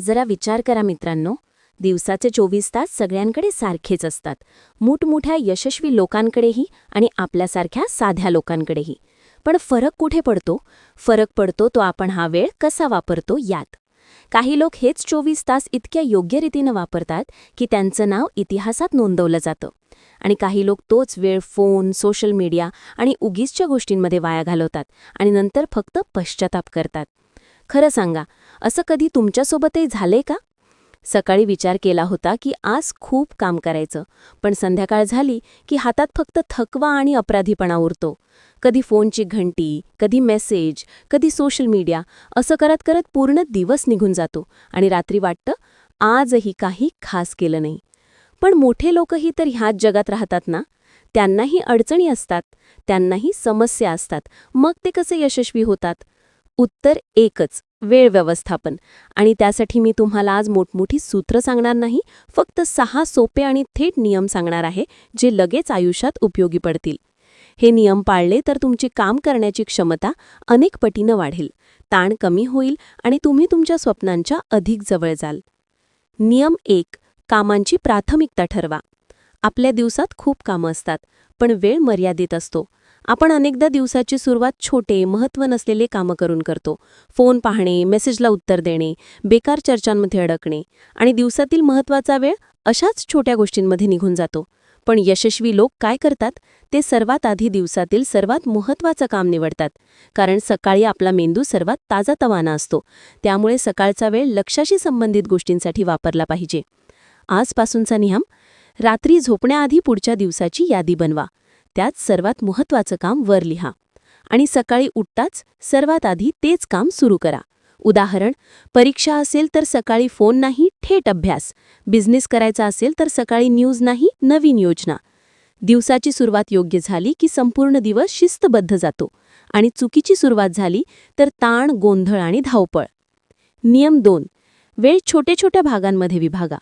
जरा विचार करा मित्रांनो. दिवसाचे चोवीस तास सगळ्यांकडे सारखेच असतात. मोठमोठ्या यशस्वी लोकांकडेही आणि आपल्यासारख्या साध्या लोकांकडेही. पण फरक कुठे पडतो? फरक पडतो तो आपण हा वेळ कसा वापरतो यात. काही लोक हेच चोवीस तास इतक्या योग्य रीतीनं वापरतात की त्यांचं नाव इतिहासात नोंदवलं जातं. आणि काही लोक तोच वेळ फोन सोशल मीडिया आणि उगीचच्या गोष्टींमध्ये वाया घालवतात आणि नंतर फक्त पश्चाताप करतात. खरं सांगा असं कधी तुमच्यासोबतही झालंय का? सकाळी विचार केला होता की आज खूप काम करायचं पण संध्याकाळ झाली की हातात फक्त थकवा आणि अपराधीपणा उरतो. कधी फोनची घंटी कधी मेसेज कधी सोशल मीडिया असं करत करत पूर्ण दिवस निघून जातो आणि रात्री वाटतं आजही काही खास केलं नाही. पण मोठे लोकही तर ह्याच जगात राहतात ना? त्यांनाही अडचणी असतात त्यांनाही समस्या असतात. मग ते कसे यशस्वी होतात? उत्तर एकच वेळ व्यवस्थापन. आणि त्यासाठी मी तुम्हाला आज मोठमोठी सूत्र सांगणार नाही फक्त सहा सोपे आणि थेट नियम सांगणार आहे जे लगेच आयुष्यात उपयोगी पडतील. हे नियम पाळले तर तुमची काम करण्याची क्षमता अनेक पटीनं वाढेल. ताण कमी होईल आणि तुम्ही तुमच्या स्वप्नांच्या अधिक जवळ जाल. नियम एक कामांची प्राथमिकता ठरवा. आपल्या दिवसात खूप कामं असतात पण वेळ मर्यादित असतो. आपण अनेकदा दिवसाची सुरुवात छोटे महत्त्व नसलेले कामं करून करतो. फोन पाहणे मेसेजला उत्तर देणे बेकार चर्चांमध्ये अडकणे आणि दिवसातील महत्त्वाचा वेळ अशाच छोट्या गोष्टींमध्ये निघून जातो. पण यशस्वी लोक काय करतात? ते सर्वात आधी दिवसातील सर्वात महत्त्वाचं काम निवडतात. कारण सकाळी आपला मेंदू सर्वात ताजातवाना असतो. त्यामुळे सकाळचा वेळ लक्षाशी संबंधित गोष्टींसाठी वापरला पाहिजे. आजपासूनचा नियम रात्री झोपण्याआधी पुढच्या दिवसाची यादी बनवा. त्यात सर्वात महत्त्वाचं काम वर लिहा. आणि सकाळी उठताच सर्वात आधी तेच काम सुरू करा. उदाहरण परीक्षा असेल तर सकाळी फोन नाही थेट अभ्यास. बिझनेस करायचा असेल तर सकाळी न्यूज नाही नवीन योजना. दिवसाची सुरुवात योग्य झाली की संपूर्ण दिवस शिस्तबद्ध जातो. आणि चुकीची सुरुवात झाली तर ताण गोंधळ आणि धावपळ. नियम दोन. वेळ छोट्या छोट्या भागांमध्ये विभागा.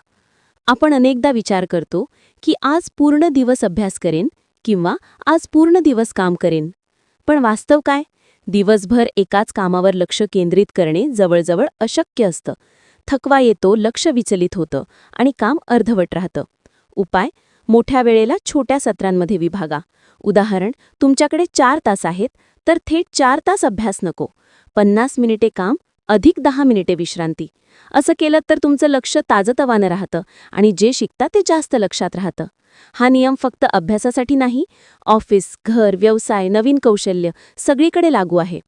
आपण अनेकदा विचार करतो की आज पूर्ण दिवस अभ्यास करेन किंवा आज पूर्ण दिवस काम करेन. पण वास्तव काय? दिवसभर एकाच कामावर लक्ष केंद्रित करणे जवळजवळ अशक्य असतं. थकवा येतो लक्ष विचलित होतं आणि काम अर्धवट राहतं. उपाय? मोठ्या वेळेला छोट्या सत्रांमध्ये विभागा. उदाहरण तुमच्याकडे चार तास आहेत तर थेट चार तास अभ्यास नको. पन्नास मिनिटे काम अधिक दहा मिनिटे विश्रांती. असं केलं तर तुमचं लक्ष ताजतवानं राहतं आणि जे शिकता ते जास्त लक्षात राहतं. हा नियम फक्त अभ्यासासाठी नाही ऑफिस घर व्यवसाय नवीन कौशल्य सगळीकडे लागू आहे.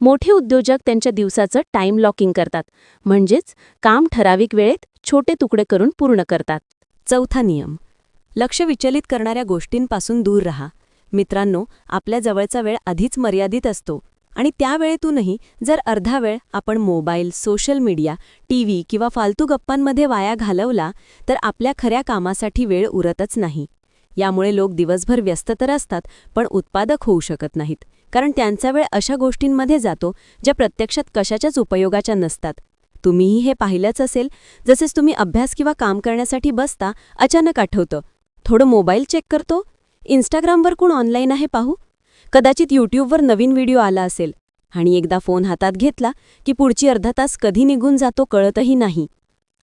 मोठे उद्योजक त्यांच्या दिवसाचं टाइम लॉकिंग करतात. म्हणजेच काम ठराविक वेळेत छोटे तुकडे करून पूर्ण करतात. चौथा नियम. लक्ष विचलित करणाऱ्या गोष्टींपासून दूर रहा. मित्रांनो आपल्या जवळचा वेळ आधीच मर्यादित असतो. आणि त्यावेळेतूनही जर अर्धा वेळ आपण मोबाईल सोशल मीडिया टीव्ही किंवा फालतू गप्पांमध्ये वाया घालवला तर आपल्या खऱ्या कामासाठी वेळ उरतच नाही. यामुळे लोक दिवसभर व्यस्त तर असतात पण उत्पादक होऊ शकत नाहीत. कारण त्यांचा वेळ अशा गोष्टींमध्ये जातो ज्या प्रत्यक्षात कशाच्याच उपयोगाच्या नसतात. तुम्हीही हे पाहिलंच असेल जसेच तुम्ही अभ्यास किंवा काम करण्यासाठी बसता अचानक आठवतं. थोडं मोबाईल चेक करतो? इंस्टाग्रामवर कोण ऑनलाईन आहे पाहू? कदाचित यूट्यूबवर नवीन व्हिडिओ आला असेल. आणि एकदा फोन हातात घेतला की पुढची अर्धा तास कधी निघून जातो कळतही नाही.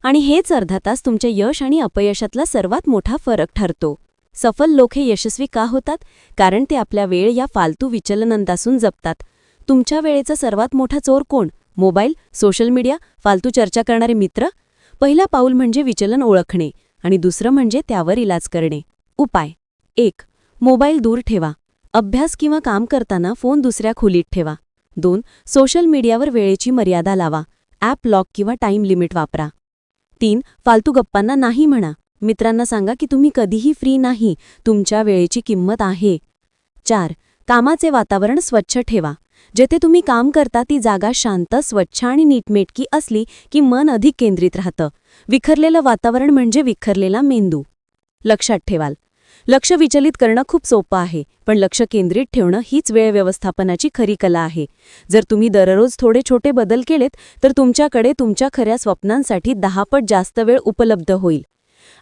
आणि हेच अर्धा तास तुमच्या यश आणि अपयशातला सर्वात मोठा फरक ठरतो. सफल लोक हे यशस्वी का होतात? कारण ते आपल्या वेळ या फालतू विचलनांपासून जपतात. तुमच्या वेळेचा सर्वात मोठा चोर कोण? मोबाईल सोशल मीडिया फालतू चर्चा करणारे मित्र? पहिला पाऊल म्हणजे विचलन ओळखणे आणि दुसरं म्हणजे त्यावर इलाज करणे. उपाय. एक. मोबाईल दूर ठेवा. अभ्यास किंवा काम करताना फोन दुसऱ्या खोलीत ठेवा. दोन सोशल मीडियावर वेळेची मर्यादा लावा. ॲप लॉक किंवा टाईम लिमिट वापरा. तीन फालतू गप्पांना नाही म्हणा. मित्रांना सांगा की तुम्ही कधीही फ्री नाही. तुमच्या वेळेची किंमत आहे. चार कामाचे वातावरण स्वच्छ ठेवा. जेथे तुम्ही काम करता ती जागा शांत स्वच्छ आणि नीटमेटकी असली की मन अधिक केंद्रित राहतं. विखरलेलं वातावरण म्हणजे विखरलेला मेंदू. लक्षात ठेवाल. लक्ष विचलित करणं खूप सोपं आहे पण लक्ष केंद्रित ठेवणं हीच वेळ व्यवस्थापनाची खरी कला आहे. जर तुम्ही दररोज थोडे छोटे बदल केलेत तर तुमच्याकडे तुमच्या खऱ्या स्वप्नांसाठी दहापट जास्त वेळ उपलब्ध होईल.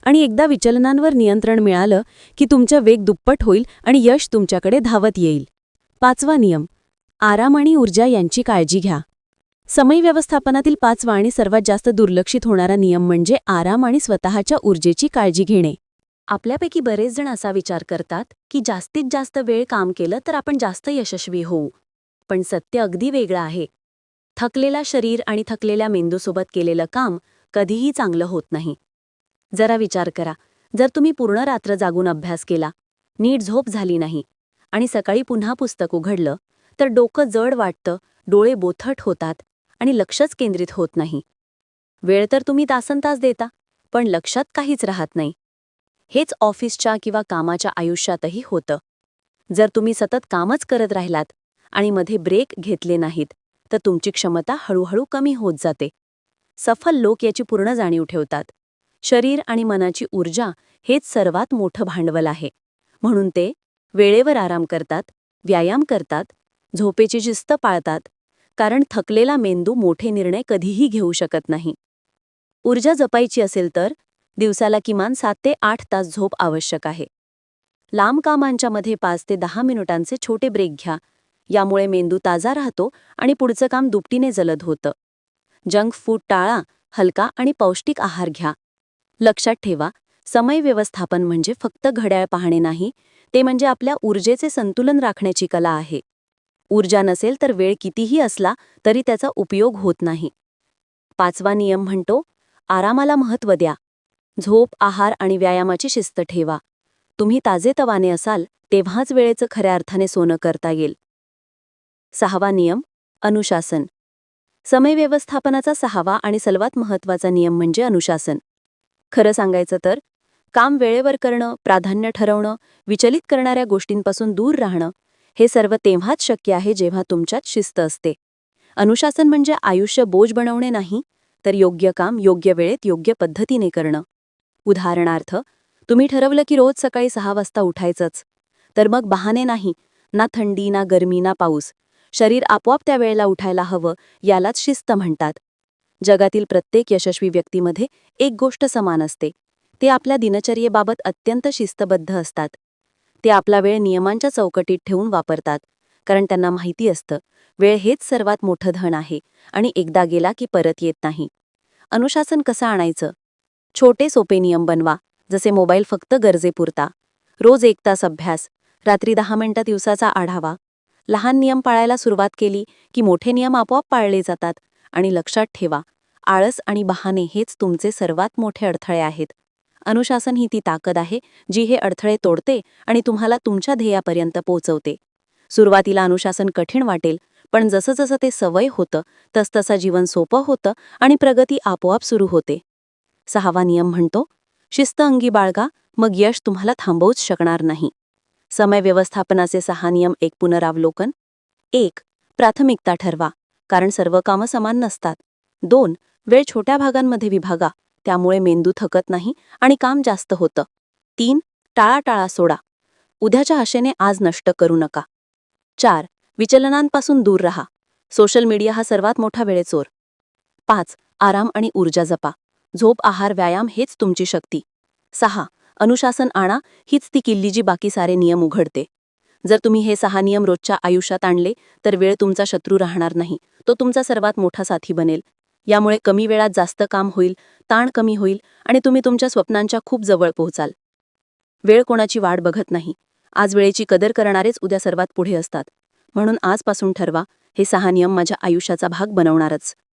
आणि एकदा विचलनांवर नियंत्रण मिळालं की तुमचा वेग दुप्पट होईल आणि यश तुमच्याकडे धावत येईल. पाचवा नियम आराम आणि ऊर्जा यांची काळजी घ्या. समय व्यवस्थापनातील पाचवा आणि सर्वात जास्त दुर्लक्षित होणारा नियम म्हणजे आराम आणि स्वतःच्या ऊर्जेची काळजी घेणे. आपल्यापैकी बरेच जण असा विचार करतात की जास्तीत जास्त वेळ काम केलं तर आपण जास्त यशस्वी होऊ. पण सत्य अगदी वेगळं आहे. थकलेला शरीर आणि थकलेल्या मेंदूसोबत केलेलं काम कधीही चांगलं होत नाही. जरा विचार करा. जर तुम्ही पूर्ण रात्र जागून अभ्यास केला नीट झोप झाली नाही आणि सकाळी पुन्हा पुस्तक उघडलं तर डोकं जड वाटतं डोळे बोथट होतात आणि लक्षच केंद्रित होत नाही. वेळ तर तुम्ही तासनतास देता पण लक्षात काहीच राहत नाही. हेच ऑफिसच्या किंवा कामाच्या आयुष्यातही होतं. जर तुम्ही सतत कामच करत राहिलात आणि मध्ये ब्रेक घेतले नाहीत तर तुमची क्षमता हळूहळू कमी होत जाते. सफल लोक याची पूर्ण जाणीव ठेवतात. शरीर आणि मनाची ऊर्जा हेच सर्वात मोठं भांडवल आहे. म्हणून ते वेळेवर आराम करतात व्यायाम करतात झोपेची शिस्त पाळतात कारण थकलेला मेंदू मोठे निर्णय कधीही घेऊ शकत नाही. ऊर्जा जपायची असेल तर दिवसाला किमान सात ते आठ तास झोप आवश्यक आहे. लांब कामांच्या मध्ये पाच ते दहा मिनिटांचे छोटे ब्रेक घ्या. यामुळे मेंदू ताजा राहतो आणि पुढचं काम दुपटीने जलद होतं. जंक फूड टाळा हलका आणि पौष्टिक आहार घ्या. लक्षात ठेवा समय व्यवस्थापन म्हणजे फक्त घड्याळ पाहणे नाही ते म्हणजे आपल्या ऊर्जेचे संतुलन राखण्याची कला आहे. ऊर्जा नसेल तर वेळ कितीही असला तरी त्याचा उपयोग होत नाही. पाचवा नियम म्हणतो आरामाला महत्त्व द्या. झोप आहार आणि व्यायामाची शिस्त ठेवा. तुम्ही ताजेतवाने असाल तेव्हाच वेळेचं खऱ्या अर्थाने सोनं करता येईल. सहावा नियम अनुशासन. समय व्यवस्थापनाचा सहावा आणि सर्वात महत्त्वाचा नियम म्हणजे अनुशासन. खरं सांगायचं तर काम वेळेवर करणं प्राधान्य ठरवणं विचलित करणाऱ्या गोष्टींपासून दूर राहणं हे सर्व तेव्हाच शक्य आहे जेव्हा तुमच्यात शिस्त असते. अनुशासन म्हणजे आयुष्य बोज बनवणे नाही तर योग्य काम योग्य वेळेत योग्य पद्धतीने करणं. उदाहरणार्थ तुम्ही ठरवलं की रोज सकाळी सहा वाजता उठायचंच. तर मग बहाने नाही ना थंडी ना गरमी ना पाऊस. शरीर आपोआप त्या वेळेला उठायला हवं यालाच शिस्त म्हणतात. जगातील प्रत्येक यशस्वी व्यक्तीमध्ये एक गोष्ट समान असते. ते आपल्या दिनचर्येबाबत अत्यंत शिस्तबद्ध असतात. ते आपला वेळ नियमांच्या चौकटीत ठेवून वापरतात कारण त्यांना माहिती असतं वेळ हेच सर्वात मोठं धन आहे आणि एकदा गेला की परत येत नाही. अनुशासन कसं आणायचं? छोटे सोपे नियम बनवा जसे मोबाईल फक्त गरजेपुरता. रोज एक तास अभ्यास रात्री दहा मिनिटं दिवसाचा आढावा. लहान नियम पाळायला सुरुवात केली की मोठे नियम आपोआप पाळले जातात आणि लक्षात ठेवा आळस आणि बहाने हेच तुमचे सर्वात मोठे अडथळे आहेत. अनुशासन ही ती ताकद आहे जी हे अडथळे तोडते आणि तुम्हाला तुमच्या ध्येयापर्यंत पोहोचवते. सुरुवातीला अनुशासन कठीण वाटेल पण जसं जसं ते सवय होतं तसतसा जीवन सोपं होतं आणि प्रगती आपोआप सुरू होते. सहावा नियम म्हणतो शिस्त अंगी बाळगा मग यश तुम्हाला थांबवूच शकणार नाही. समय व्यवस्थापनाचे सहा नियम एक पुनरावलोकन. एक प्राथमिकता ठरवा कारण सर्व कामं समान नसतात. दोन वेळ छोट्या भागांमध्ये विभागा त्यामुळे मेंदू थकत नाही आणि काम जास्त होतं. तीन टाळाटाळा सोडा उद्याच्या आशेने आज नष्ट करू नका. चार विचलनांपासून दूर रहा सोशल मीडिया हा सर्वात मोठा वेळेचोर. पाच आराम आणि ऊर्जा जपा. झोप आहार व्यायाम हेच तुमची शक्ती. सहा. अनुशासन आणा हीच ती किल्ली जी बाकी सारे नियम उघडते. जर तुम्ही हे सहा नियम रोजच्या आयुष्यात आणले तर वेळ तुमचा शत्रू राहणार नाही. तो तुमचा सर्वात मोठा साथी बनेल. यामुळे कमी वेळात जास्त काम होईल ताण कमी होईल आणि तुम्ही तुमच्या स्वप्नांच्या खूप जवळ पोहोचाल. वेळ कोणाची वाट बघत नाही. आज वेळेची कदर करणारेच उद्या सर्वात पुढे असतात. म्हणून आजपासून ठरवा हे सहा नियम माझ्या आयुष्याचा भाग बनवणारच.